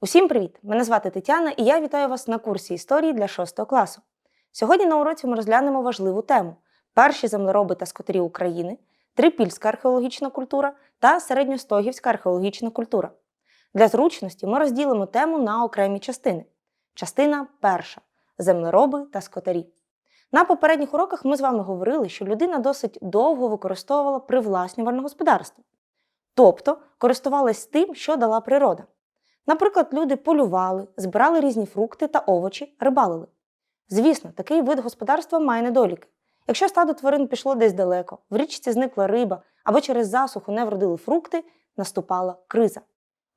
Усім привіт! Мене звати Тетяна і я вітаю вас на курсі історії для 6 класу. Сьогодні на уроці ми розглянемо важливу тему: перші землероби та скотарі України, трипільська археологічна культура та середньостогівська археологічна культура. Для зручності ми розділимо тему на окремі частини. Частина перша землероби та скотарі. На попередніх уроках ми з вами говорили, що людина досить довго використовувала привласнювальне господарство, тобто користувалась тим, що дала природа. Наприклад, люди полювали, збирали різні фрукти та овочі, рибалили. Звісно, такий вид господарства має недоліки. Якщо стадо тварин пішло десь далеко, в річці зникла риба або через засуху не вродили фрукти, наступала криза.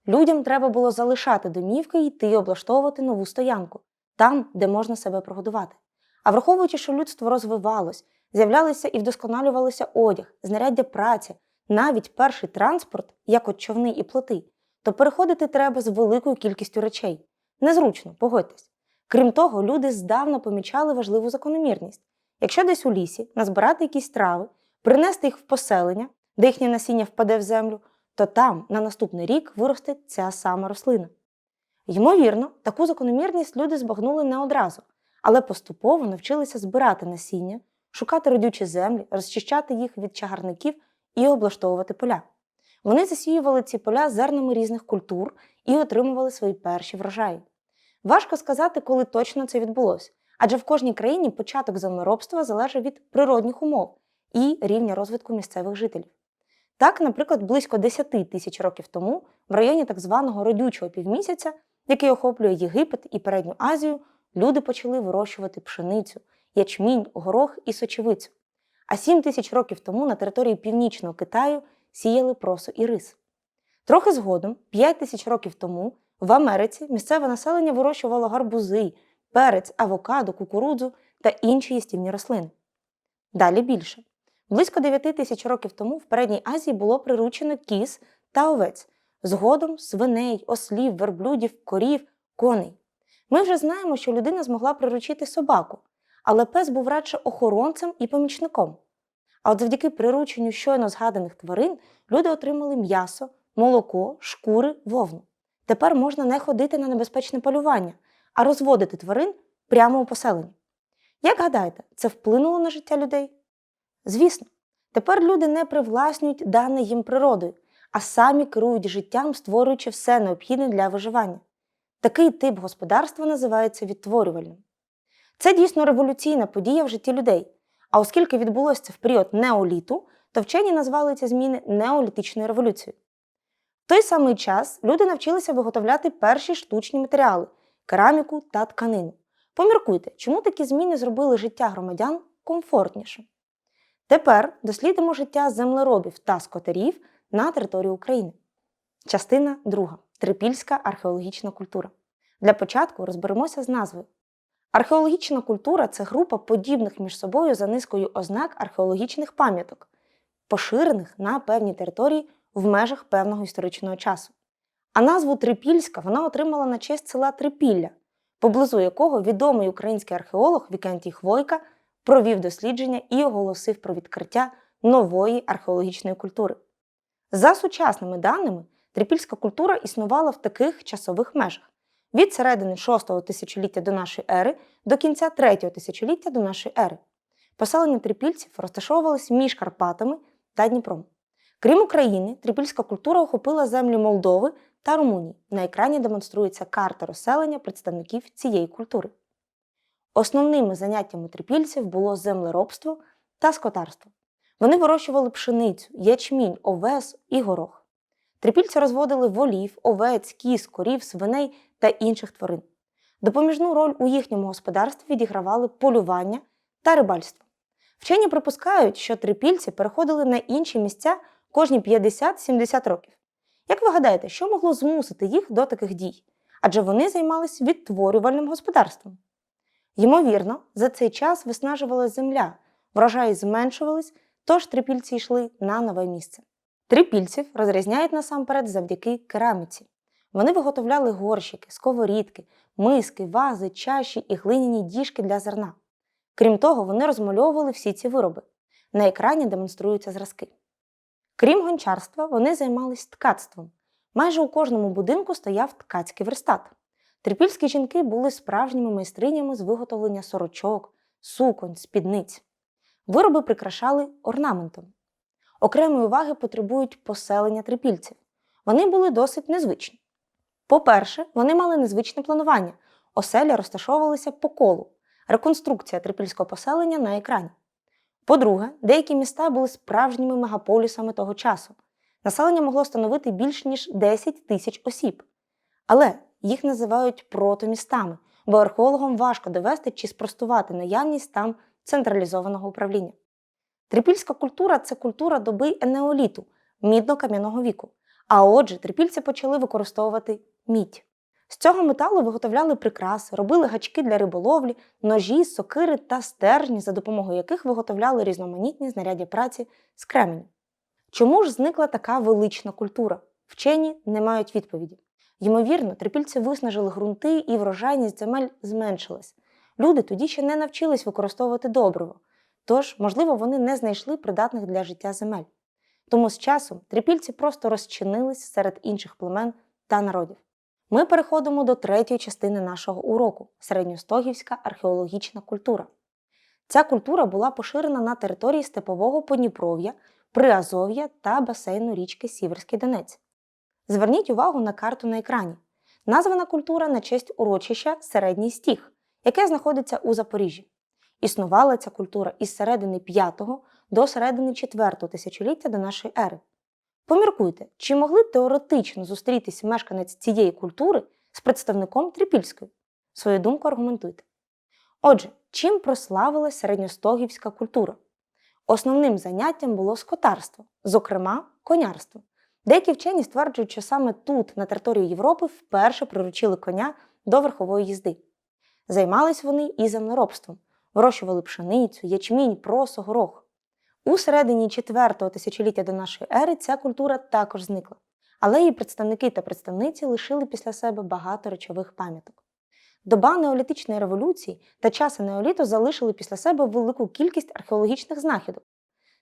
Людям треба було залишати домівки і йти облаштовувати нову стоянку там, де можна себе прогодувати. А враховуючи, що людство розвивалось, з'являлися і вдосконалювалися одяг, знаряддя праці, навіть перший транспорт, як от човни і плоти, то переходити треба з великою кількістю речей. Незручно, погодьтесь. Крім того, люди здавна помічали важливу закономірність. Якщо десь у лісі назбирати якісь трави, принести їх в поселення, де їхнє насіння впаде в землю, то там на наступний рік виросте ця сама рослина. Ймовірно, таку закономірність люди збагнули не одразу, але поступово навчилися збирати насіння, шукати родючі землі, розчищати їх від чагарників і облаштовувати поля. Вони засіювали ці поля зернами різних культур і отримували свої перші врожаї. Важко сказати, коли точно це відбулося, адже в кожній країні початок землеробства залежить від природних умов і рівня розвитку місцевих жителів. Так, наприклад, близько 10 тисяч років тому в районі так званого родючого півмісяця, який охоплює Єгипет і Передню Азію, люди почали вирощувати пшеницю, ячмінь, горох і сочевицю. А 7 тисяч років тому на території північного Китаю сіяли просо і рис. Трохи згодом, 5 тисяч років тому, в Америці місцеве населення вирощувало гарбузи, перець, авокадо, кукурудзу та інші їстівні рослини. Далі більше. Близько 9 тисяч років тому в Передній Азії було приручено кіз та овець, згодом свиней, ослів, верблюдів, корів, коней. Ми вже знаємо, що людина змогла приручити собаку, але пес був радше охоронцем і помічником. А от завдяки прирученню щойно згаданих тварин люди отримали м'ясо, молоко, шкури, вовну. Тепер можна не ходити на небезпечне полювання, а розводити тварин прямо у поселенні. Як гадаєте, це вплинуло на життя людей? Звісно, тепер люди не привласнюють дане їм природою, а самі керують життям, створюючи все необхідне для виживання. Такий тип господарства називається відтворювальним. Це дійсно революційна подія в житті людей. А оскільки відбулося це в період неоліту, то вчені назвали ці зміни неолітичною революцією. В той самий час люди навчилися виготовляти перші штучні матеріали кераміку та тканину. Поміркуйте, чому такі зміни зробили життя громадян комфортнішим. Тепер дослідимо життя землеробів та скотарів на території України. Частина 2. Трипільська археологічна культура. Для початку розберемося з назвою. Археологічна культура це група подібних між собою за низкою ознак археологічних пам'яток, поширених на певній території в межах певного історичного часу. А назву Трипільська вона отримала на честь села Трипілля, поблизу якого відомий український археолог Вікентій Хвойка провів дослідження і оголосив про відкриття нової археологічної культури. За сучасними даними, трипільська культура існувала в таких часових межах від середини 6-го тисячоліття до нашої ери до кінця 3-го тисячоліття до нашої ери. Поселення трипільців розташовувалися між Карпатами та Дніпром. Крім України, трипільська культура охопила землі Молдови та Румунії. На екрані демонструється карта розселення представників цієї культури. Основними заняттями трипільців було землеробство та скотарство. Вони вирощували пшеницю, ячмінь, овес і горох. Трипільці розводили волів, овець, кіз, корів, свиней та інших тварин. Допоміжну роль у їхньому господарстві відігравали полювання та рибальство. Вчені припускають, що трипільці переходили на інші місця кожні 50-70 років. Як ви гадаєте, що могло змусити їх до таких дій? Адже вони займалися відтворювальним господарством. Ймовірно, за цей час виснажувалася земля, врожаї зменшувались, тож трипільці йшли на нове місце. Трипільців розрізняють насамперед завдяки кераміці. Вони виготовляли горщики, сковорідки, миски, вази, чаші і глиняні діжки для зерна. Крім того, вони розмальовували всі ці вироби. На екрані демонструються зразки. Крім гончарства, вони займались ткацтвом. Майже у кожному будинку стояв ткацький верстат. Трипільські жінки були справжніми майстринями з виготовлення сорочок, суконь, спідниць. Вироби прикрашали орнаментом. Окремої уваги потребують поселення трипільців. Вони були досить незвичні. По-перше, вони мали незвичне планування. Оселя розташовувалися по колу. Реконструкція трипільського поселення на екрані. По-друге, деякі міста були справжніми мегаполісами того часу. Населення могло становити більш ніж 10 тисяч осіб. Але їх називають протомістами, бо археологам важко довести чи спростувати наявність там централізованого управління. Трипільська культура це культура доби енеоліту, мідно-кам'яного віку. А отже, трипільці почали використовувати мідь. З цього металу виготовляли прикраси, робили гачки для риболовлі, ножі, сокири та стержні, за допомогою яких виготовляли різноманітні знаряддя праці з кременю. Чому ж зникла така велична культура? Вчені не мають відповіді. Ймовірно, трипільці виснажили ґрунти і врожайність земель зменшилась. Люди тоді ще не навчились використовувати добриво, тож, можливо, вони не знайшли придатних для життя земель. Тому з часом трипільці просто розчинились серед інших племен та народів. Ми переходимо до третьої частини нашого уроку середньостогівська археологічна культура. Ця культура була поширена на території степового Подніпров'я, Приазов'я та басейну річки Сіверський Донець. Зверніть увагу на карту на екрані. Названа культура на честь урочища Середній Стіг, яке знаходиться у Запоріжжі. Існувала ця культура із середини 5 до середини 4 тисячоліття до нашої ери. Поміркуйте, чи могли теоретично зустрітись мешканець цієї культури з представником трипільської? Свою думку аргументуйте. Отже, чим прославилась середньостогівська культура? Основним заняттям було скотарство, зокрема конярство. Деякі вчені стверджують, що саме тут, на території Європи, вперше приручили коня до верхової їзди. Займались вони і землеробством, вирощували пшеницю, ячмінь, просо, горох. У середині 4 тисячоліття до нашої ери ця культура також зникла, але її представники та представниці лишили після себе багато речових пам'яток. Доба неолітичної революції та часи неоліту залишили після себе велику кількість археологічних знахідок.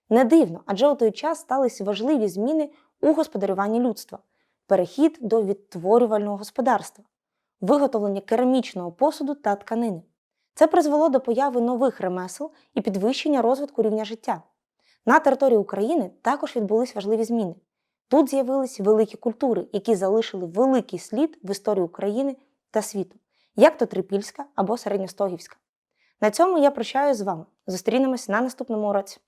Не дивно, адже у той час сталися важливі зміни у господарюванні людства, перехід до відтворювального господарства, виготовлення керамічного посуду та тканини. Це призвело до появи нових ремесел і підвищення розвитку рівня життя. На території України також відбулись важливі зміни. Тут з'явились великі культури, які залишили великий слід в історії України та світу, як то Трипільська або Середньостогівська. На цьому я прощаюся з вами. Зустрінемось на наступному уроці.